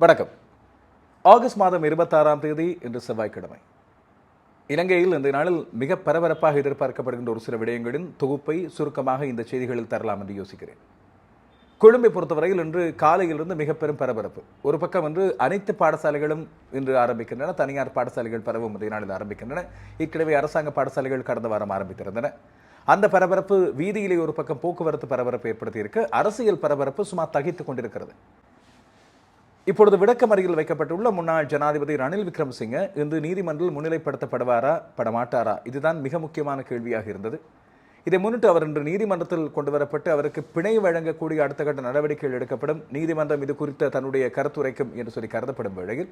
வணக்கம். ஆகஸ்ட் மாதம் இருபத்தாறாம் தேதி இன்று செவ்வாய்க்கிழமை. இலங்கையில் இந்த நாளில் மிக பரபரப்பாக எதிர்பார்க்கப்படுகின்ற ஒரு சில விடயங்களின் தொகுப்பை சுருக்கமாக இந்த செய்திகளில் தரலாம் என்று யோசிக்கிறேன். கொழும்பை பொறுத்தவரையில் இன்று காலையிலிருந்து மிக பெரும் பரபரப்பு. ஒரு பக்கம் வந்து அனைத்து பாடசாலைகளும் இன்று ஆரம்பிக்கின்றன தனியார் பாடசாலைகள் பரவும் இந்த நாளில் ஆரம்பிக்கின்றன ஏற்கனவே அரசாங்க பாடசாலைகள் கடந்த வாரம் ஆரம்பித்திருந்தன. அந்த பரபரப்பு வீதியிலே ஒரு பக்கம் போக்குவரத்து பரபரப்பு ஏற்படுத்தியிருக்க அரசியல் பரபரப்பு சுமார் தகித்து கொண்டிருக்கிறது. இப்பொழுது விளக்கமறியில் வைக்கப்பட்டுள்ள முன்னாள் ஜனாதிபதி ரணில் விக்ரமசிங்க இன்று நீதிமன்றில் முன்னிலைப்படுத்தப்படுவாரா படமாட்டாரா? இதுதான் மிக முக்கியமான கேள்வியாக இருந்தது. இதை முன்னிட்டு அவர் இன்று நீதிமன்றத்தில் கொண்டு வரப்பட்டு அவருக்கு பிணை வழங்கக்கூடிய அடுத்த கட்ட நடவடிக்கைகள் எடுக்கப்படும். நீதிமன்றம் இது குறித்த தன்னுடைய கருத்துரைக்கும் என்று சொல்லி கருதப்படும் வேளையில்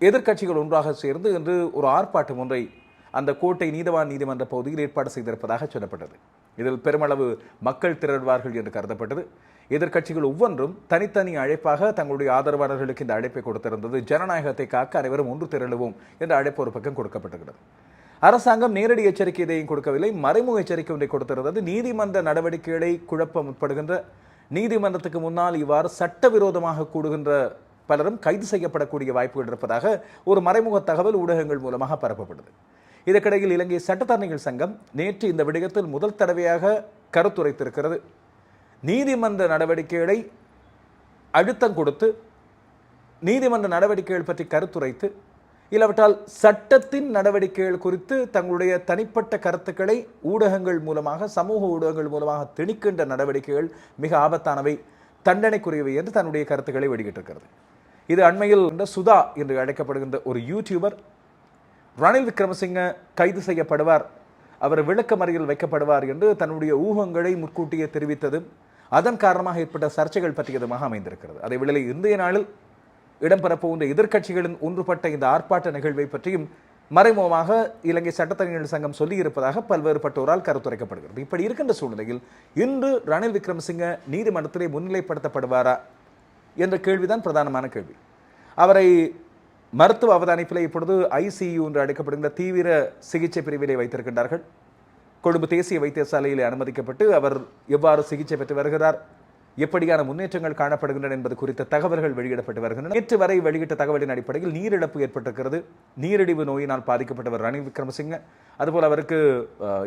எதிர்க்கட்சிகள் ஒன்றாக சேர்ந்து இன்று ஒரு ஆர்ப்பாட்டம் ஒன்றை அந்த கோட்டை நீதவான் நீதிமன்ற பகுதியில் ஏற்பாடு செய்திருப்பதாக சொல்லப்பட்டது. இதில் பெருமளவு மக்கள் திரள்வார்கள் என்று கருதப்பட்டது. எதிர்க்கட்சிகள் ஒவ்வொன்றும் தனித்தனி அழைப்பாக தங்களுடைய ஆதரவாளர்களுக்கு இந்த அழைப்பை கொடுத்திருந்தது. ஜனநாயகத்தை காக்க அனைவரும் ஒன்று திரளுவோம் என்ற அழைப்பு ஒரு பக்கம் கொடுக்கப்பட்டிருக்கிறது. அரசாங்கம் நேரடி எச்சரிக்கை எதையும் கொடுக்கவில்லை. மறைமுக எச்சரிக்கை ஒன்றை கொடுத்திருந்தது. நீதிமன்ற நடவடிக்கைகளை குழப்ப முற்படுகின்ற நீதிமன்றத்துக்கு முன்னால் இவ்வாறு சட்டவிரோதமாக கூடுகின்ற பலரும் கைது செய்யப்படக்கூடிய வாய்ப்புகள் இருப்பதாக ஒரு மறைமுக தகவல் ஊடகங்கள் மூலமாக பரப்பப்பட்டது இதற்கிடையில் இலங்கை சட்டத்தரணிகள் சங்கம் நேற்று இந்த விடயத்தில் முதல் தடவையாக கருத்துரைத்திருக்கிறது. நீதிமன்ற நடவடிக்கைகளை அழுத்தம் கொடுத்து நீதிமன்ற நடவடிக்கைகள் பற்றி கருத்துரைத்து இல்லாவிட்டால் சட்டத்தின் நடவடிக்கைகள் குறித்து தங்களுடைய தனிப்பட்ட கருத்துக்களை ஊடகங்கள் மூலமாக சமூக ஊடகங்கள் மூலமாக திணிக்கின்ற நடவடிக்கைகள் மிக ஆபத்தானவை தண்டனைக்குரியவை என்று தன்னுடைய கருத்துக்களை வெளியிட்டிருக்கிறது. இது அண்மையில் சுதா என்று அழைக்கப்படுகின்ற ஒரு யூடியூபர் ரணில் விக்ரமசிங்க கைது செய்யப்படுவார். அவர் விளக்கமறியல் வைக்கப்படுவார் என்று தன்னுடைய ஊகங்களை முன்கூட்டியே தெரிவித்ததும் அதன் காரணமாக ஏற்பட்ட சர்ச்சைகள் பற்றியதுமாக அமைந்திருக்கிறது. அதை விடலை இந்திய நாளில் இடம்பெறப்போகின்ற எதிர்க்கட்சிகளின் ஒன்றுபட்ட இந்த ஆர்ப்பாட்ட நிகழ்வை பற்றியும் மறைமுகமாக இலங்கை சட்டத்தரணிகள் சங்கம் சொல்லியிருப்பதாக பல்வேறுபட்டோரால் கருத்துரைக்கப்படுகிறது. இப்படி இருக்கின்ற சூழ்நிலையில் இன்று ரணில் விக்ரமசிங்க நீதிமன்றத்திலே முன்னிலைப்படுத்தப்படுவாரா என்ற கேள்விதான் பிரதானமான கேள்வி. அவரை மருத்துவ அவதானிப்பில் இப்பொழுது ஐசியு என்று அழைக்கப்படுகின்ற தீவிர சிகிச்சை பிரிவிலே வைத்திருக்கின்றார்கள். கொழும்பு தேசிய வைத்தியசாலையில் அனுமதிக்கப்பட்டு அவர் எவ்வாறு சிகிச்சை பெற்று வருகிறார் எப்படியான முன்னேற்றங்கள் காணப்படுகின்றன என்பது குறித்த தகவல்கள் வெளியிடப்பட்டு வருகின்றன. நேற்று வரை வெளியிட்ட தகவலின் அடிப்படையில் நீரிழப்பு ஏற்பட்டிருக்கிறது. நீரிழிவு நோயினால் பாதிக்கப்பட்டவர் ரணில் விக்ரமசிங்க. அதுபோல் அவருக்கு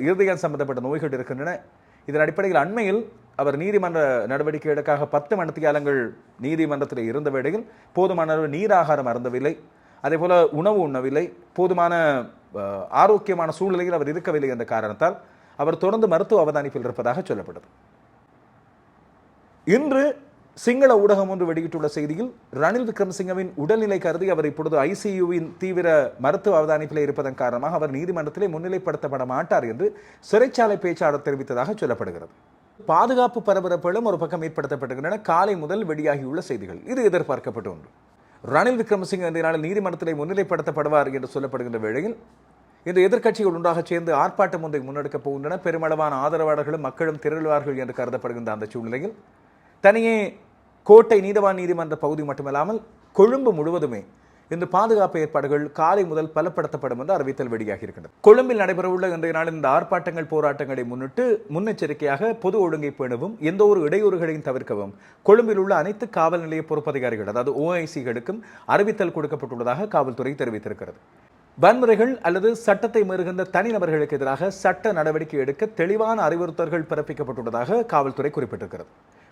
இருதயம் சம்பந்தப்பட்ட நோய்கள் இருக்கின்றன. இதன் அடிப்படையில் அண்மையில் அவர் நீதிமன்ற நடவடிக்கைகளுக்காக பத்து மணித்தியாலங்கள் நீதிமன்றத்தில் இருந்த வேளையில் போதுமான அளவு நீராகாரம் அருந்தவில்லை. அதே போல உணவு உண்ணவில்லை. போதுமான அஹ், ஆரோக்கியமான சூழ்நிலையில் அவர் இருக்கவில்லை என்ற காரணத்தால் அவர் தொடர்ந்து மருத்துவ அவதானிப்பில் இருப்பதாக சொல்லப்பட்டது இன்று சிங்கள ஊடகம் ஒன்று வெளியிட்டுள்ள செய்தியில் ரணில் விக்ரமசிங்கவின் உடல்நிலை கருதி அவர் இப்பொழுது ஐசியுவின் தீவிர மருத்துவ அவதானிப்பில் இருப்பதன் காரணமாக அவர் நீதிமன்றத்திலே முன்னிலைப்படுத்தப்பட மாட்டார் என்று சிறைச்சாலை பேச்சாளர் தெரிவித்ததாக சொல்லப்படுகிறது. பாதுகாப்பு பரபரப்புகளும் ஒரு பக்கம் ஏற்படுத்தப்பட்டிருக்கின்றன. காலை முதல் வெளியாகியுள்ள செய்திகள். இது எதிர்பார்க்கப்பட்ட ஒன்று. ரணில் விக்ரமசிங்க இந்த நாளில் நீதிமன்றத்தில் முன்னிலைப்படுத்தப்படுவார் என்று சொல்லப்படுகின்ற வேளையில் இந்த எதிர்க்கட்சிகள் ஒன்றாக சேர்ந்து ஆர்ப்பாட்டம் ஒன்றை முன்னெடுக்கப் போகின்றன. பெருமளவான ஆதரவாளர்களும் மக்களும் திரளுவார்கள் என்று கருதப்படுகின்ற அந்த சூழ்நிலையில் தனியே கோட்டை நீதவான் நீதிமன்ற பகுதி மட்டுமல்லாமல் கொழும்பு முழுவதுமே இந்த பாதுகாப்பு ஏற்பாடுகள் காலை முதல் பலப்படுத்தப்படும் என்று அறிவித்தல் வெளியாகி இருக்கின்றது கொழும்பில் நடைபெறவுள்ள இன்றைய நாள் இந்த ஆர்ப்பாட்டங்கள் போராட்டங்களை முன்னிட்டு முன்னெச்சரிக்கையாக பொது ஒழுங்கை பேணவும் எந்த ஒரு இடையூறுகளையும் தவிர்க்கவும் கொழும்பில் உள்ள அனைத்து காவல் நிலைய பொறுப்பதிகாரிகள் அதாவது ஓஐசிகளுக்கும் அறிவித்தல் கொடுக்கப்பட்டுள்ளதாக காவல்துறை தெரிவித்திருக்கிறது. வன்முறைகள் அல்லது சட்டத்தை மீறுகின்ற தனிநபர்களுக்கு எதிராக சட்ட நடவடிக்கை எடுக்க தெளிவான அறிவுறுத்தல்கள் பிறப்பிக்கப்பட்டுள்ளதாக காவல்துறை குறிப்பிட்டிருக்கிறது.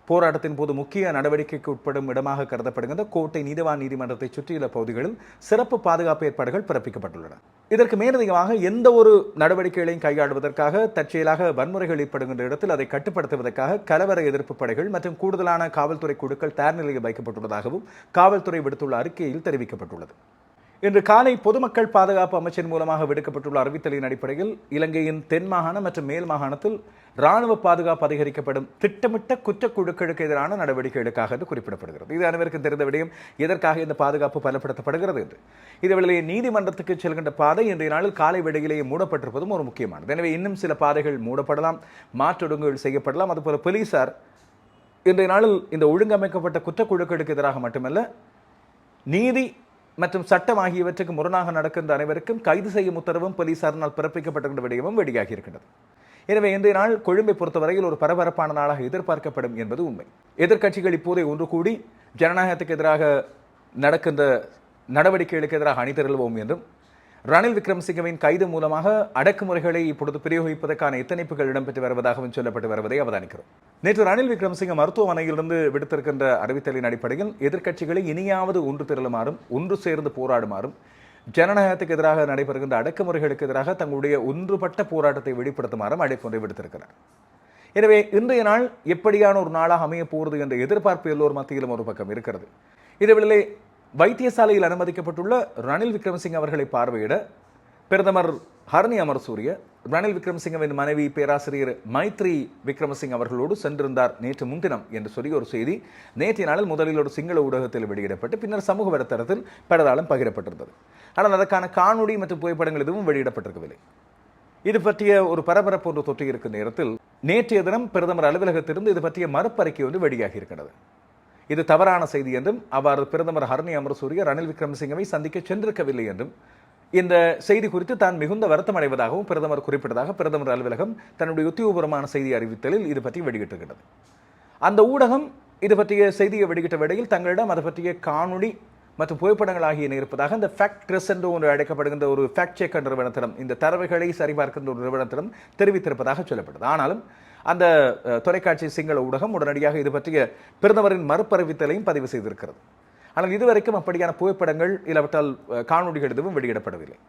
போராட்டத்தின் போது முக்கிய நடவடிக்கைக்கு உட்படும் இடமாக கருதப்படுகின்ற கோட்டை நீதிவான் நீதிமன்றத்தை சுற்றியுள்ள பகுதிகளில் சிறப்பு பாதுகாப்பு ஏற்பாடுகள் பிறப்பிக்கப்பட்டுள்ளன. இதற்கு மேலதிகமாக எந்த ஒரு நடவடிக்கைகளையும் கையாளுவதற்காக தற்செயலாக வன்முறைகள் ஏற்படுகின்ற இடத்தில் அதை கட்டுப்படுத்துவதற்காக கலவர எதிர்ப்பு படைகள் மற்றும் கூடுதலான காவல்துறை குழுக்கள் தயார் நிலையில் வைக்கப்பட்டுள்ளதாகவும் காவல்துறை விடுத்துள்ள அறிக்கையில் தெரிவிக்கப்பட்டுள்ளது. இன்று காலை பொதுமக்கள் பாதுகாப்பு அமைச்சின் மூலமாக விடுக்கப்பட்டுள்ள அறிவித்தலின் அடிப்படையில் இலங்கையின் தென் மாகாணம் மற்றும் மேல் மாகாணத்தில் ராணுவ பாதுகாப்பு அதிகரிக்கப்படும் திட்டமிட்ட குற்றக்குழுக்களுக்கு எதிரான நடவடிக்கைகளுக்காக குறிப்பிடப்படுகிறது. இது அனைவருக்கும் தெரிந்த விடயம். எதற்காக இந்த பாதுகாப்பு பலப்படுத்தப்படுகிறது என்று. இதுவெளியே நீதிமன்றத்துக்கு செல்கின்ற பாதை இன்றைய நாளில் காலை வேளையிலேயே மூடப்பட்டிருப்பதும் ஒரு முக்கியமானது. எனவே இன்னும் சில பாதைகள் மூடப்படலாம் மாற்றொடுங்குகள் செய்யப்படலாம். அதுபோல போலீசார் இன்றைய நாளில் இந்த ஒழுங்கமைக்கப்பட்ட குற்றக்குழுக்களுக்கு எதிராக மட்டுமல்ல நீதி மற்றும் சட்டம் ஆகியவற்றுக்கு முரணாக நடக்கின்ற அனைவருக்கும் கைது செய்யும் உத்தரவும் போலீசாரினால் பிறப்பிக்கப்பட்டிருக்கின்ற விடயமும் வெளியாகி இருக்கின்றது எனவே இன்றைய நாள் கொழும்பை பொறுத்தவரையில் ஒரு பரபரப்பான நாளாக எதிர்பார்க்கப்படும் என்பது உண்மை. எதிர்க்கட்சிகள் இப்போதே ஒன்று கூடி ஜனநாயகத்துக்கு எதிராக நடக்கின்ற நடவடிக்கைகளுக்கு எதிராக அணிதிரள்வோம் என்றும் ரணில் விக்ரமசிங்கவின் கைது மூலமாக அடக்குமுறைகளை இப்பொழுது பிரயோகிப்பதற்கான எத்தனைப்புகள் இடம்பெற்று வருவதாகவும் சொல்லப்பட்டு வருவதை அவதானிக்கிறோம். நேற்று ரணில் விக்ரமசிங்க மருத்துவமனையிலிருந்து விடுத்திருக்கின்ற அறிவித்தலின் அடிப்படையில் எதிர்க்கட்சிகளை இனியாவது ஒன்று திரளுமாறும் ஒன்று சேர்ந்து போராடுமாறும் ஜனநாயகத்துக்கு எதிராக நடைபெறுகின்ற அடக்குமுறைகளுக்கு எதிராக தங்களுடைய ஒன்றுபட்ட போராட்டத்தை வெளிப்படுத்துமாறும் அழைப்பு ஒன்றை விடுத்திருக்கிறார். எனவே இன்றைய நாள் எப்படியான ஒரு நாளாக அமைய போகிறது என்ற எதிர்பார்ப்பு எல்லோர் மத்தியிலும் ஒரு பக்கம் இருக்கிறது. இதேவேளை வைத்தியசாலையில் அனுமதிக்கப்பட்டுள்ள ரணில் விக்ரமசிங் அவர்களை பார்வையிட பிரதமர் ஹரணி அமர்சூரிய ரணில் விக்ரமசிங்கவின் மனைவி பேராசிரியர் மைத்ரி விக்ரமசிங் அவர்களோடு சென்றிருந்தார் நேற்று முன்தினம் என்று சொல்லி ஒரு செய்தி. நேற்றைய நாளில் முதலில் ஒரு சிங்கள ஊடகத்தில் வெளியிடப்பட்டு பின்னர் சமூக வலைத்தளத்தில் பலராலும் பகிரப்பட்டிருந்தது. ஆனால் அதற்கான காணொளி மற்றும் புகைப்படங்கள் எதுவும் வெளியிடப்பட்டிருக்கவில்லை. இது பற்றிய ஒரு பரபரப்பு ஒன்று தொற்றியிருக்கும் நேரத்தில் நேற்றைய தினம் பிரதமர் அலுவலகத்திலிருந்து இது பற்றிய மறுப்பறிக்கை ஒன்று வெளியாகி இருக்கிறது இது தவறான செய்தி என்றும் அவ்வாறு பிரதமர் ஹரணி அமரசூரிய ரணில் விக்ரமசிங்கவை சந்திக்க சென்றிருக்கவில்லை என்றும் இந்த செய்தி குறித்து தான் மிகுந்த வருத்தம் அடைவதாகவும் பிரதமர் குறிப்பிட்டதாக பிரதமர் அலுவலகம் தன்னுடைய உத்தியோகபூர்வமான செய்தி அறிவித்தலில் இது பற்றி வெளியிட்டிருக்கிறது. அந்த ஊடகம் இது பற்றிய செய்தியை வெளியிட்ட வேளையில் தங்களிடம் அது பற்றிய காணொளி மற்றும் புகைப்படங்கள் ஆகியன இருப்பதாக இந்த ஃபேக்ட் ட்ரெஸ் என்று ஒன்று அழைக்கப்படுகின்ற ஒரு ஃபேக்ட் செக் நிறுவனத்திடம் இந்த தரவுகளை சரிபார்க்கின்ற ஒரு நிறுவனத்திடம் தெரிவித்திருப்பதாக சொல்லப்பட்டது ஆனாலும் அந்த தொலைக்காட்சி சிங்கள ஊடகம் உடனடியாக இது பற்றிய பிரதமரின் மறுப்பறிவித்தலையும் பதிவு செய்திருக்கிறது. ஆனால் இதுவரைக்கும் அப்படியான புகைப்படங்கள் இல்லாவிட்டால் காணொலிகள் எதுவும் வெளியிடப்படவில்லை.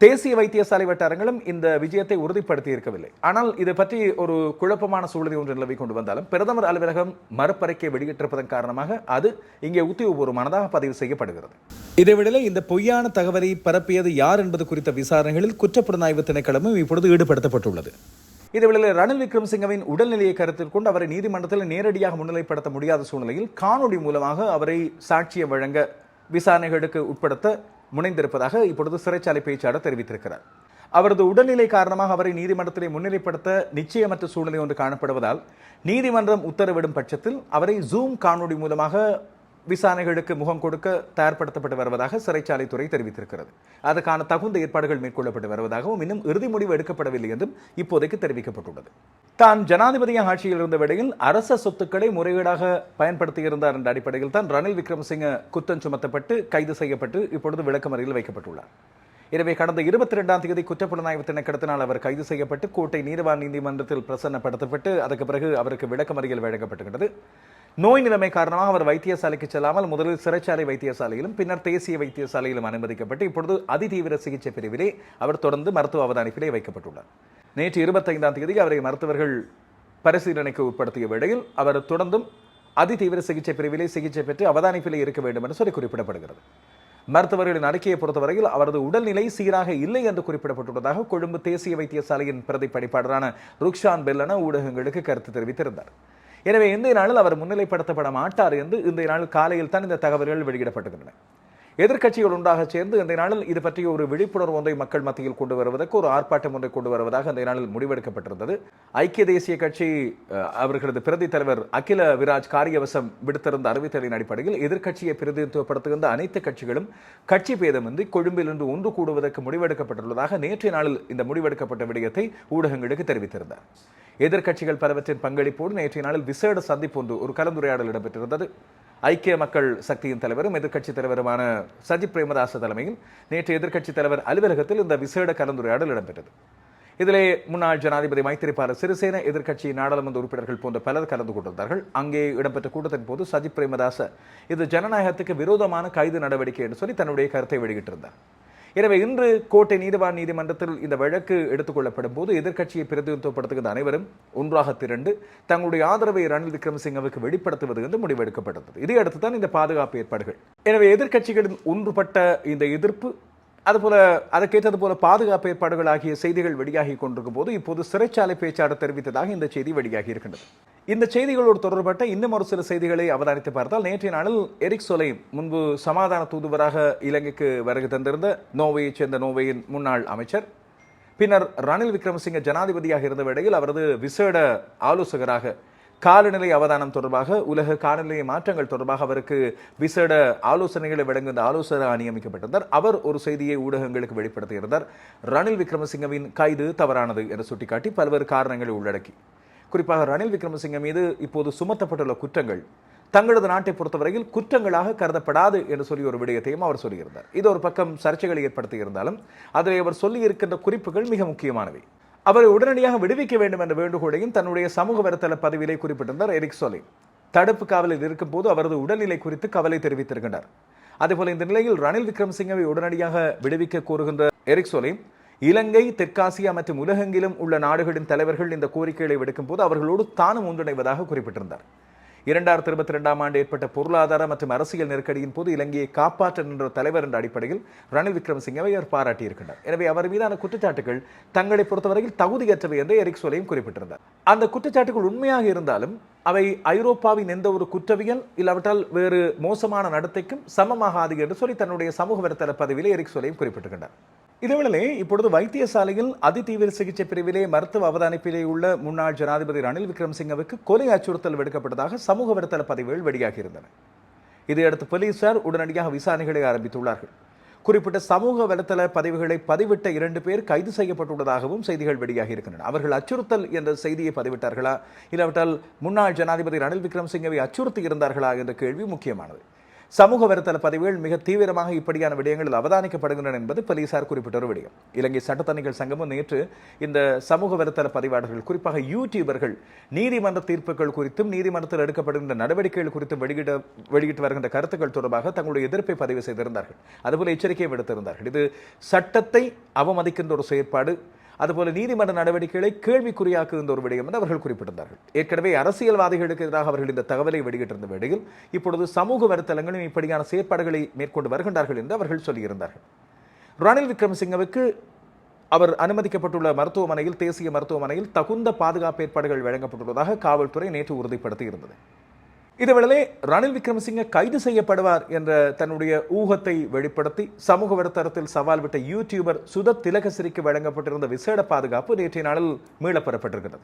தேசிய வைத்தியசாலை வட்டாரங்களும் இந்த விஜயத்தை உறுதிப்படுத்தி இருக்கவில்லை. ஆனால் இதை பற்றி ஒரு குழப்பமான சூழ்நிலை ஒன்று நிலவி கொண்டு வந்தாலும் பிரதமர் அலுவலகம் மறுப்பறிக்கை வெளியிட்டிருப்பதன் காரணமாக அது இங்கே உத்தியோகபூர்வமானதாக பதிவு செய்யப்படுகிறது. இதேவேளை இந்த பொய்யான தகவலை பரப்பியது யார் என்பது குறித்த விசாரணைகளில் குற்றப்புலனாய்வு திணைக்களமும் இப்பொழுது ஈடுபடுத்தப்பட்டுள்ளது. இதேவேளை ரணில் விக்ரமசிங்கவின் உடல்நிலையை கருத்தில் கொண்டு அவரை நீதிமன்றத்தில் நேரடியாக முன்னிலைப்படுத்த முடியாத சூழ்நிலையில் காணொலி மூலமாக அவரை சாட்சியம் வழங்க விசாரணைகளுக்கு உட்படுத்த முனைந்திருப்பதாக இப்பொழுது சிறைச்சாலை பேச்சாளர் தெரிவித்திருக்கிறார். அவரது உடல்நிலை காரணமாக அவரை நீதிமன்றத்திலே முன்னிலைப்படுத்த நிச்சயமற்ற சூழ்நிலை ஒன்று காணப்படுவதால் நீதிமன்றம் உத்தரவிடும் பட்சத்தில் அவரை ஜூம் காணொலி மூலமாக விசாரணைகளுக்கு முகம் கொடுக்க தயார்படுத்தப்பட்டு வருவதாக சிறைச்சாலைத்துறை தெரிவித்திருக்கிறது. அதற்கான தகுந்த ஏற்பாடுகள் மேற்கொள்ளப்பட்டு வருவதாகவும் இன்னும் இறுதி முடிவு எடுக்கப்படவில்லை என்றும் இப்போதைக்கு தெரிவிக்கப்பட்டுள்ளது. தான் ஜனாதிபதியாக ஆட்சியில் இருந்த வேளையில் அரச சொத்துக்களை முறையீடாக பயன்படுத்தியிருந்தார் என்ற அடிப்படையில் தான் ரணில் விக்ரமசிங்க குற்றம் சுமத்தப்பட்டு கைது செய்யப்பட்டு இப்பொழுது விளக்கமறையில் வைக்கப்பட்டுள்ளார். எனவே கடந்த இருபத்தி ரெண்டாம் தேதி குற்றப்புலனாய்வு திணைக்கடத்தினால் அவர் கைது செய்யப்பட்டு கோட்டை நீதிவான் நீதிமன்றத்தில் பிரசன்னப்படுத்தப்பட்டு அதற்கு பிறகு அவருக்கு விளக்கமறியல் வழங்கப்பட்டுகிறது நோய் நிலைமை காரணமாக அவர் வைத்தியசாலைக்கு செல்லாமல் முதலில் சிறைச்சாலை வைத்தியசாலையிலும் பின்னர் தேசிய வைத்தியசாலையிலும் அனுமதிக்கப்பட்டு இப்பொழுது அதிதீவிர சிகிச்சை பிரிவிலே அவர் தொடர்ந்து மருத்துவ அவதானிப்பிலே வைக்கப்பட்டுள்ளார். நேற்று இருபத்தைந்தாம் தேதி அவரை மருத்துவர்கள் பரிசீலனைக்கு உட்படுத்திய வேளையில் அவர் தொடர்ந்தும் அதிதீவிர சிகிச்சை பிரிவிலே சிகிச்சை பெற்று அவதானிப்பிலே இருக்க வேண்டும் என்று சொல்லி குறிப்பிடப்படுகிறது. மருத்துவர்களின் அறிக்கையை பொறுத்தவரையில் அவரது உடல்நிலை சீராக இல்லை என்று குறிப்பிடப்பட்டுள்ளதாக கொழும்பு தேசிய வைத்தியசாலையின் பிரதி படிப்பாளரான ருக்ஷான் பெல்லன ஊடகங்களுக்கு கருத்து தெரிவித்திருந்தார். எனவே இன்றைய நாளில் அவர் முன்னிலைப்படுத்தப்பட மாட்டார் என்று இன்றைய நாள் காலையில் தான் இந்த தகவல்கள் வெளியிடப்பட்டுகின்றன எதிர்க்கட்சிகள் ஒன்றாக சேர்ந்து இந்த நாளில் இது பற்றிய ஒரு விழிப்புணர்வு ஒன்றை மக்கள் மத்தியில் கொண்டு வருவதற்கு ஒரு ஆர்ப்பாட்டம் ஒன்றை கொண்டு வருவதாக இந்த நாளில் முடிவெடுக்கப்பட்டிருந்தது. ஐக்கிய தேசிய கட்சி அவர்களது பிரதி தலைவர் அகில விராஜ் காரியவசம் விடுத்திருந்த அறிவித்தலின் அடிப்படையில் எதிர்க்கட்சியை பிரதிநிதித்துவப்படுத்துகின்ற அனைத்து கட்சிகளும் கட்சி பேதமின்றி கொழும்பில் இன்று ஒன்று கூடுவதற்கு முடிவெடுக்கப்பட்டுள்ளதாக நேற்றைய நாளில் இந்த முடிவெடுக்கப்பட்ட விடயத்தை ஊடகங்களுக்கு தெரிவித்திருந்தார். எதிர்க்கட்சிகள் பலவற்றின் பங்களிப்போடு நேற்றைய நாளில் விசேட சந்திப்பு ஒன்று ஒரு கலந்துரையாடல் இடம்பெற்றிருந்தது. ஐக்கிய மக்கள் சக்தியின் தலைவரும் எதிர்க்கட்சித் தலைவருமான சஜித் பிரேமதாச தலைமையில் நேற்று எதிர்க்கட்சித் தலைவர் அலுவலகத்தில் இந்த விசேட கலந்துரையாடல் இடம்பெற்றது. இதிலே முன்னாள் ஜனாதிபதி மைத்திரிபால சிறிசேன எதிர்க்கட்சி நாடாளுமன்ற உறுப்பினர்கள் போன்ற பலர் கலந்து கொண்டிருந்தார்கள். அங்கே இடம்பெற்ற கூட்டத்தின் போது சஜித் பிரேமதாச இது ஜனநாயகத்துக்கு விரோதமான கைது நடவடிக்கை என்று சொல்லி தன்னுடைய கருத்தை வெளியிட்டிருந்தார். எனவே இன்று கோட்டை நீதிவான் நீதிமன்றத்தில் இந்த வழக்கு எடுத்துக்கொள்ளப்படும் போது எதிர்க்கட்சியை பிரதிநிதித்துவப்படுத்துகிற அனைவரும் ஒன்றாக திரண்டு தங்களுடைய ஆதரவை ரணில் விக்ரமசிங்கவுக்கு வெளிப்படுத்துவது என்று முடிவெடுக்கப்பட்டது. இதையடுத்து தான் இந்த பாதுகாப்பு ஏற்பாடுகள். எனவே எதிர்க்கட்சிகளின் ஒன்றுபட்ட இந்த எதிர்ப்பு அதுபோல அதற்கேற்றது போல பாதுகாப்பு ஏற்பாடுகள் ஆகிய செய்திகள் வெளியாகி கொண்டிருக்கும் போது இப்போது சிறைச்சாலை பேச்சாளர் தெரிவித்ததாக இந்த செய்தி வெளியாகி இருக்கின்றது. இந்த செய்திகளோடு தொடர்பட்ட இன்னும் ஒரு சில செய்திகளை அவதானித்து பார்த்தால் நேற்றைய நாளில் எரிக் சொலை முன்பு சமாதான தூதுவராக இலங்கைக்கு வருகை தந்திருந்த நோவையைச் சேர்ந்த நோவையின் முன்னாள் அமைச்சர் பின்னர் ரணில் விக்ரமசிங்க ஜனாதிபதியாக இருந்த வேளையில் அவரது விசேட ஆலோசகராக காலநிலை அவதானம் தொடர்பாக உலக காலநிலை மாற்றங்கள் தொடர்பாக அவருக்கு விசேட ஆலோசனைகளை வழங்குகின்ற ஆலோசகராக நியமிக்கப்பட்டிருந்தார். அவர் ஒரு செய்தியை ஊடகங்களுக்கு வெளிப்படுத்தியிருந்தார். ரணில் விக்ரமசிங்கவின் கைது தவறானது என்று சுட்டிக்காட்டி பல்வேறு காரணங்களை உள்ளடக்கி. குறிப்பாக ரணில் விக்ரமசிங்க மீது இப்போது சுமத்தப்பட்டுள்ள குற்றங்கள் தங்களது நாட்டை பொறுத்தவரையில் குற்றங்களாக கருதப்படாது என்று சொல்லி ஒரு விடயத்தையும் அவர் சொல்லியிருந்தார். இது ஒரு பக்கம் சர்ச்சைகளை ஏற்படுத்தி இருந்தாலும் அதில் அவர் சொல்லி இருக்கின்ற குறிப்புகள் மிக முக்கியமானவை. அவரை உடனடியாக விடுவிக்க வேண்டும் என்ற வேண்டுகோளையும் தன்னுடைய சமூக வலைத்தள பதிவிலே குறிப்பிட்டிருந்தார் எரிக் சோலை. தடுப்பு காவலில் இருக்கும் போது அவரது உடல்நிலை குறித்து கவலை தெரிவித்திருக்கின்றார். அதேபோல இந்த நிலையில் ரணில் விக்ரம்சிங்கவை உடனடியாக விடுவிக்க கோருகின்ற எரிக் சோலை இலங்கை தெற்காசியா மற்றும் உலகெங்கிலும் உள்ள நாடுகளின் தலைவர்கள் இந்த கோரிக்கைகளை விடுக்கும் போது அவர்களோடு தானும் ஒன்றிணைவதாக குறிப்பிட்டிருந்தார். இரண்டாயிரத்தி இருபத்தி ரெண்டாம் ஆண்டு ஏற்பட்ட பொருளாதார மற்றும் அரசியல் நெருக்கடியின் போது இலங்கையை காப்பாற்ற நின்ற தலைவர் என்ற அடிப்படையில் ரணில் விக்ரமசிங்கவை அவர் பாராட்டியிருக்கின்றார். எனவே அவர் மீதான குற்றச்சாட்டுகள் தங்களை பொறுத்தவரையில் தகுதியற்றவை என்று எரிக் சோலையும் குறிப்பிட்டிருந்தார். அந்த குற்றச்சாட்டுகள் உண்மையாக இருந்தாலும் அவை ஐரோப்பாவின் எந்த ஒரு குற்றவியல் இல்லாவிட்டால் வேறு மோசமான நடத்தைக்கும் சமமாகாது என்று சொல்லி தன்னுடைய சமூக வலைத்தள பதவியிலே எரிக் சோலையும் குறிப்பிட்டிருக்கின்றார். இதேவேளை இப்பொழுது வைத்தியசாலையில் அதிதீவிர சிகிச்சை பிரிவிலே மருத்துவ அவதானிப்பிலே உள்ள முன்னாள் ஜனாதிபதி ரணில் விக்ரம்சிங்கவுக்கு கொலை அச்சுறுத்தல் விடுக்கப்பட்டதாக சமூக வலைத்தள பதிவுகள் வெளியாகியிருந்தன. இதையடுத்து போலீசார் உடனடியாக விசாரணைகளை ஆரம்பித்துள்ளார்கள். குறிப்பிட்ட சமூக வலைத்தள பதிவுகளை பதிவிட்ட இரண்டு பேர் கைது செய்யப்பட்டுள்ளதாகவும் செய்திகள் வெளியாகி இருக்கின்றன அவர்கள் அச்சுறுத்தல் என்ற செய்தியை பதிவிட்டார்களா? இல்லாவிட்டால் முன்னாள் ஜனாதிபதி ரணில் விக்ரம்சிங்கவை அச்சுறுத்தி இருந்தார்களா என்ற கேள்வி முக்கியமானது. சமூக வருத்தல பதிவுகள் மிக தீவிரமாக இப்படியான விடயங்களில் அவதானிக்கப்படுகின்றன என்பது போலீசார் குறிப்பிட்ட ஒரு விடயம். இலங்கை சட்டத்தணிகள் சங்கமும் நேற்று இந்த சமூக வருத்தல பதிவாளர்கள் குறிப்பாக யூடியூபர்கள் நீதிமன்ற தீர்ப்புகள் குறித்தும் நீதிமன்றத்தில் எடுக்கப்படுகின்ற நடவடிக்கைகள் குறித்தும் வெளியிட வெளியிட்டு வருகின்ற கருத்துக்கள் தொடர்பாக தங்களுடைய எதிர்ப்பை பதிவு செய்திருந்தார்கள். அதுபோல எச்சரிக்கையும் விடுத்திருந்தார்கள். இது சட்டத்தை அவமதிக்கின்ற ஒரு செயற்பாடு அதுபோல நீதிமன்ற நடவடிக்கைகளை கேள்விக்குறியாக்குகின்ற ஒரு விடயம் என்று அவர்கள் குறிப்பிட்டிருந்தார்கள். ஏற்கனவே அரசியல்வாதிகளுக்கு எதிராக அவர்கள் இந்த தகவலை வெளியிட்டிருந்த வேளையில் இப்பொழுது சமூக வலைத்தளங்களும் இப்படியான செயற்பாடுகளை மேற்கொண்டு வருகின்றார்கள் என்று அவர்கள் சொல்லியிருந்தார்கள். ரணில் விக்ரமசிங்கவுக்கு அவர் அனுமதிக்கப்பட்டுள்ள மருத்துவமனையில் தேசிய மருத்துவமனையில் தகுந்த பாதுகாப்பு ஏற்பாடுகள் வழங்கப்பட்டுள்ளதாக காவல்துறை நேற்று உறுதிப்படுத்தியிருந்தது. இதேவேளை ரணில் விக்ரமசிங்க கைது செய்யப்படுவார் என்ற தன்னுடைய ஊகத்தை வெளிப்படுத்தி சமூக வலைத்தளத்தில் சவால் விட்ட யூடியூபர் சுதத் திலகசிரிக்கு வழங்கப்பட்டிருந்த விசேட பாதுகாப்பு நேற்றைய நாளில் மீளப்பெறப்பட்டிருக்கிறது.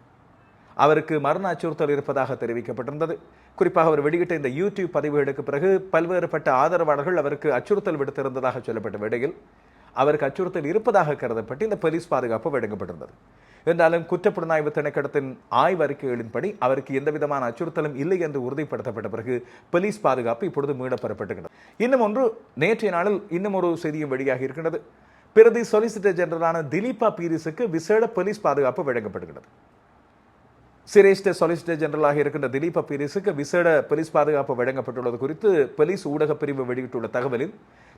அவருக்கு மரண அச்சுறுத்தல் இருப்பதாக தெரிவிக்கப்பட்டிருந்தது. குறிப்பாக அவர் வெளியிட்ட இந்த யூடியூப் பதிவுகளுக்கு பிறகு பல்வேறுபட்ட ஆதரவாளர்கள் அவருக்கு அச்சுறுத்தல் விடுத்திருந்ததாக சொல்லப்பட்ட வேளையில் அவருக்கு அச்சுறுத்தல் இருப்பதாக கருதப்பட்டு இந்த போலீஸ் பாதுகாப்பு வழங்கப்பட்டிருந்தது. என்றாலும் குற்றப்புலனாய்வு திணைக்களத்தின் ஆய்வறிக்கைகளின்படி அவருக்கு எந்த விதமான அச்சுறுத்தலும் இல்லை என்று உறுதிப்படுத்தப்பட்ட பிறகு போலீஸ் பாதுகாப்பு இப்பொழுது மீளப்பெறப்பட்டிருக்கிறது இன்னும் ஒன்று நேற்றைய நாளில் இன்னும் ஒரு செய்தியும் வெளியாகி இருக்கின்றது. பிரதி சொலிசிட்டர் ஜெனரலான திலீபா பீரிஸுக்கு விசேட போலீஸ் பாதுகாப்பு வழங்கப்படுகிறது சிரேஷ்ட சொலிசிட்டர் ஜெனரலாக இருக்கின்ற திலீப பீரிஸுக்கு விசேட போலீஸ் பாதுகாப்பு வழங்கப்பட்டுள்ளது குறித்து போலீஸ் ஊடக பிரிவு வெளியிட்டுள்ள தகவலில்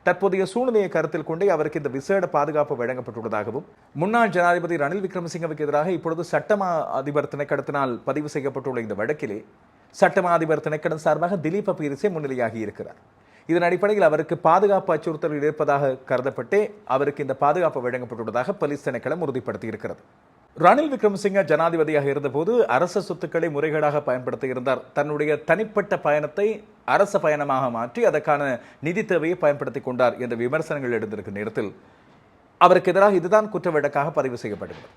தற்போதைய சூழ்நிலையை கருத்தில் கொண்டே அவருக்கு இந்த விசேட பாதுகாப்பு வழங்கப்பட்டுள்ளதாகவும் முன்னாள் ஜனாதிபதி ரணில் விக்ரமசிங்கவுக்கு எதிராக இப்பொழுது சட்டமா அதிபர் திணைக்கடத்தினால் பதிவு செய்யப்பட்டுள்ள இந்த வழக்கிலே சட்டமா அதிபர் திணைக்கடன் சார்பாக திலீப பீரிசே முன்னிலையாகி இருக்கிறார். இதன் அடிப்படையில் அவருக்கு பாதுகாப்பு அச்சுறுத்தல் இருப்பதாக கருதப்பட்டே அவருக்கு இந்த பாதுகாப்பு வழங்கப்பட்டுள்ளதாக போலீஸ் திணைக்களம் உறுதிப்படுத்தியிருக்கிறது. ரணில் விக்ரமசிங்க ஜனாதிபதியாக இருந்தபோது அரச சொத்துக்களை முறைகேடாக பயன்படுத்தி இருந்தார். தன்னுடைய தனிப்பட்ட பயணத்தை அரச பயணமாக மாற்றி அதற்கான நிதி தேவையை பயன்படுத்தி கொண்டார் என்ற விமர்சனங்கள் எழுந்திருக்கும் நேரத்தில் அவருக்கு எதிராக இதுதான் குற்ற வழக்காக பதிவு செய்யப்படுகிறது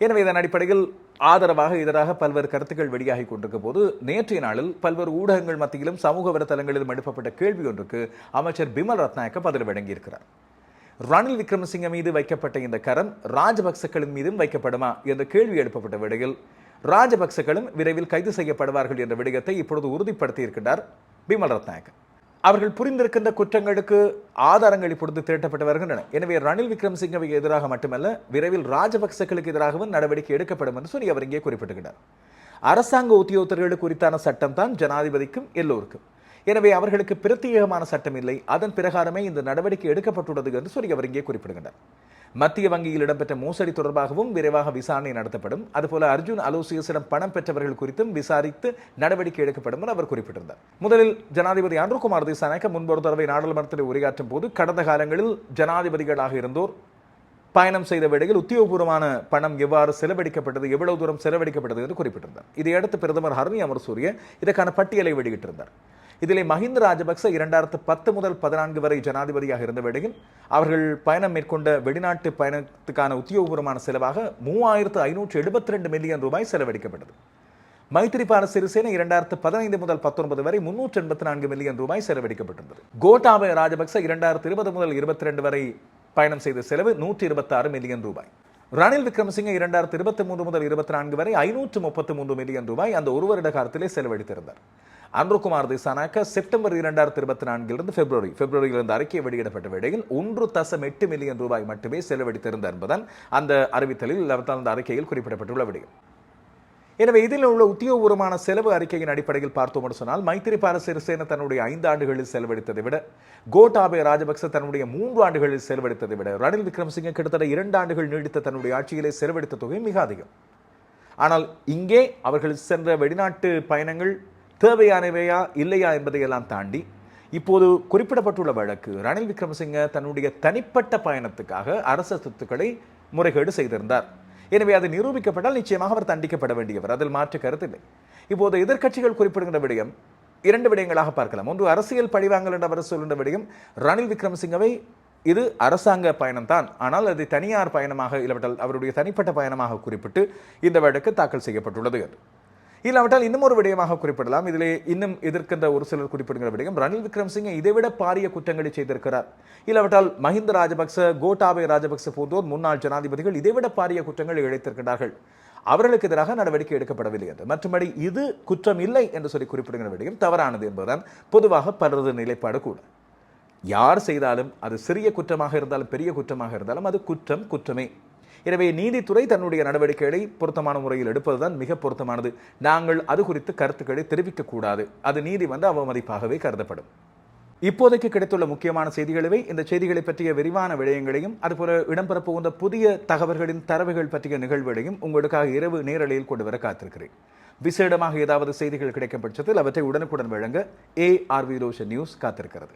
எனவே இதன் அடிப்படையில் ஆதரவாக எதிராக பல்வேறு கருத்துக்கள் வெளியாகி கொண்டிருக்க போது நேற்றைய நாளில் பல்வேறு ஊடகங்கள் மத்தியிலும் சமூக வலைத்தளங்களிலும் எழுப்பப்பட்ட கேள்வி ஒன்றுக்கு அமைச்சர் பிமல் ரத்நாயக்க பதில் வழங்கியிருக்கிறார். ரணில் விக்ரமசிங்க மீது வைக்கப்பட்ட இந்த கரம் ராஜபக்சக்களின் மீதும் வைக்கப்படுமா என்ற கேள்வி எழுப்பப்பட்ட விடையில் ராஜபக்சகளும் விரைவில் கைது செய்யப்படுவார்கள் என்ற விடயத்தை இப்பொழுது உறுதிப்படுத்தி இருக்கின்றார் பிமல் ரத்நாயக். அவர்கள் புரிந்திருக்கின்ற குற்றங்களுக்கு ஆதாரங்கள் இப்பொழுது திரட்டப்பட்டு வருகின்றன. எனவே ரணில் விக்ரமசிங்கவுக்கு எதிராக மட்டுமல்ல விரைவில் ராஜபக்சகளுக்கு எதிராகவும் நடவடிக்கை எடுக்கப்படும் என்று சொல்லி அவர் இங்கே குறிப்பிட்டுகிறார் அரசாங்க உத்தியோகத்தர்களுக்கு குறித்தான சட்டம் தான் ஜனாதிபதிக்கும் எல்லோருக்கும். எனவே அவர்களுக்கு பிரத்யேகமான சட்டம் இல்லை. அதன் பிரகாரமே இந்த நடவடிக்கை எடுக்கப்பட்டுள்ளது என்று சொல்லி அவர் இங்கே குறிப்பிடுகின்றார். மத்திய வங்கியில் இடம்பெற்ற மோசடி தொடர்பாகவும் விரைவாக விசாரணை நடத்தப்படும். அதுபோல அர்ஜுன் அலோசியஸிடம் பணம் பெற்றவர்கள் குறித்தும் விசாரித்து நடவடிக்கை எடுக்கப்படும் என அவர் குறிப்பிட்டிருந்தார். முதலில் ஜனாதிபதி அன்ருகுமார் திசாநாயக்க முன்பொரு தடவை நாடாளுமன்றத்தில் உரையாற்றும் போது கடந்த காலங்களில் ஜனாதிபதிகளாக இருந்தோர். பயணம் செய்த வேளையில் உத்தியோகபூர்வமான பணம் எவ்வாறு செலவழிக்கப்பட்டது எவ்வளவு தூரம் செலவழிக்கப்பட்டது என்று குறிப்பிட்டிருந்தார். இதையடுத்து பிரதமர் ஹர்னி அமர்சூரிய இதற்கான பட்டியலை வெளியிட்டிருந்தார். இதிலே மஹிந்த ராஜபக்ச இரண்டாயிரத்து பத்து முதல் பதினான்கு வரை ஜனாதிபதியாக இருந்த வேளையில் அவர்கள் பயணம் மேற்கொண்ட வெளிநாட்டு பயணத்துக்கான உத்தியோகபூர்வமான செலவாக மூவாயிரத்து ஐநூற்று எழுபத்தி ரெண்டு மில்லியன் ரூபாய் செலவழிக்கப்பட்டது. மைத்திரிபால சிறிசேன இரண்டாயிரத்து பதினைந்து முதல் பத்தொன்பது வரை முன்னூற்று எண்பத்தி நான்கு மில்லியன் ரூபாய் செலவழிக்கப்பட்டிருந்தது. கோட்டாபய ராஜபக்ச இரண்டாயிரத்து இருபது முதல் இருபத்தி ரெண்டு வரை பயணம் செய்த செலவு நூற்றி இருபத்தி ஆறு மில்லியன் ரூபாய். ரணில் விக்ரமசிங்க இரண்டாயிரத்து இருபத்தி மூன்று முதல் இருபத்தி நான்கு வரை ஐநூற்று முப்பத்தி மூன்று மில்லியன் ரூபாய் அந்த ஒரு வருட காலத்திலே செலவழித்திருந்தார். அன்ருகுமார் திசானாக்க செப்டம்பர் இரண்டாயிரத்தி இருபத்தி நான்கிலிருந்து பிப்ரவரி பிப்ரவரியிலிருந்து அறிக்கை வெளியிடப்பட்ட வேளையில் ஒன்று தசம் எட்டு மில்லியன் ரூபாய் மட்டுமே செலவழித்திருந்தார் என்பதால் அந்த அறிவித்தலில் அந்த அறிக்கையில் குறிப்பிடப்பட்டுள்ள விடயம். எனவே இதில் உள்ள உத்தியோகபூர்வமான செலவு அறிக்கையின் அடிப்படையில் பார்த்தோம் என்று சொன்னால் மைத்திரிபால சிறிசேன தன்னுடைய ஐந்து ஆண்டுகளில் செலவழித்ததை விட கோட்டாபய ராஜபக்ச தன்னுடைய மூன்று ஆண்டுகளில் செலவழித்ததை விட ரணில் விக்ரமசிங்க கிட்டத்தட்ட இரண்டு ஆண்டுகள் நீடித்த தன்னுடைய ஆட்சியிலே செலவழித்த தொகை மிக அதிகம். ஆனால் இங்கே அவர்கள் சென்ற வெளிநாட்டு பயணங்கள் தேவையானவையா இல்லையா என்பதையெல்லாம் தாண்டி இப்போது குறிப்பிடப்பட்டுள்ள வழக்கு ரணில் விக்ரமசிங்க தன்னுடைய தனிப்பட்ட பயணத்துக்காக அரச சொத்துக்களை முறைகேடு செய்திருந்தார். எனவே அது நிரூபிக்கப்பட்டால் நிச்சயமாக அவர் தண்டிக்கப்பட வேண்டியவர் அதில் மாற்று கருத்தில்லை. இப்போது எதிர்க்கட்சிகள் குறிப்பிடுகின்ற விடயம் இரண்டு விடயங்களாக பார்க்கலாம். ஒன்று அரசியல் பழிவாங்கல் என்று அவர் சொல்கின்ற விடயம் ரணில் விக்ரமசிங்கவை இது அரசாங்க பயணம்தான். ஆனால் அது தனியார் பயணமாக இல்லாவிட்டால் அவருடைய தனிப்பட்ட பயணமாக குறிப்பிட்டு இந்த வழக்கு தாக்கல் செய்யப்பட்டுள்ளது என்று. இல்லாவிட்டால் இன்னும் ஒரு விடயமாக குறிப்பிடலாம். இதிலே இன்னும் எதிர்க்கின்ற ஒரு சிலர் குறிப்பிடுகிற விடயம் ரணில் விக்ரமசிங்கே இதைவிட பாரிய குற்றங்களை செய்திருக்கிறார். இல்லாவிட்டால் மஹிந்த ராஜபக்ச கோட்டாபய ராஜபக்ச போன்றோர் முன்னாள் ஜனாதிபதிகள் இதைவிட பாரிய குற்றங்களை இழைத்திருக்கிறார்கள். அவர்களுக்கு எதிராக நடவடிக்கை எடுக்கப்படவில்லை என்று மற்றபடி இது குற்றம் இல்லை என்று சொல்லி குறிப்பிடுகிற விடயம் தவறானது என்பதுதான் பொதுவாக பலரது நிலைப்பாடு கூட. யார் செய்தாலும் அது சிறிய குற்றமாக இருந்தாலும் பெரிய குற்றமாக இருந்தாலும் அது குற்றம் குற்றமே. எனவே நீதித்துறை தன்னுடைய நடவடிக்கைகளை பொருத்தமான முறையில் எடுப்பதுதான் மிக பொருத்தமானது. நாங்கள் அது குறித்து கருத்துக்களை தெரிவிக்கக்கூடாது. அது நீதி வந்து அவமதிப்பாகவே கருதப்படும். இப்போதைக்கு கிடைத்துள்ள முக்கியமான செய்திகளவை இந்த செய்திகளை பற்றிய விரிவான விடயங்களையும் அதுபோல இடம்பெற போகின்ற புதிய தகவல்களின் தரவுகள் பற்றிய நிகழ்வுகளையும் உங்களுக்காக இரவு நேரலையில் கொண்டு வர காத்திருக்கிறேன். விசேடமாக ஏதாவது செய்திகள் கிடைக்கும் பட்சத்தில் அவற்றை உடனுக்குடன் வழங்க ஏ ஆர்வி ரோஷன் நியூஸ் காத்திருக்கிறது.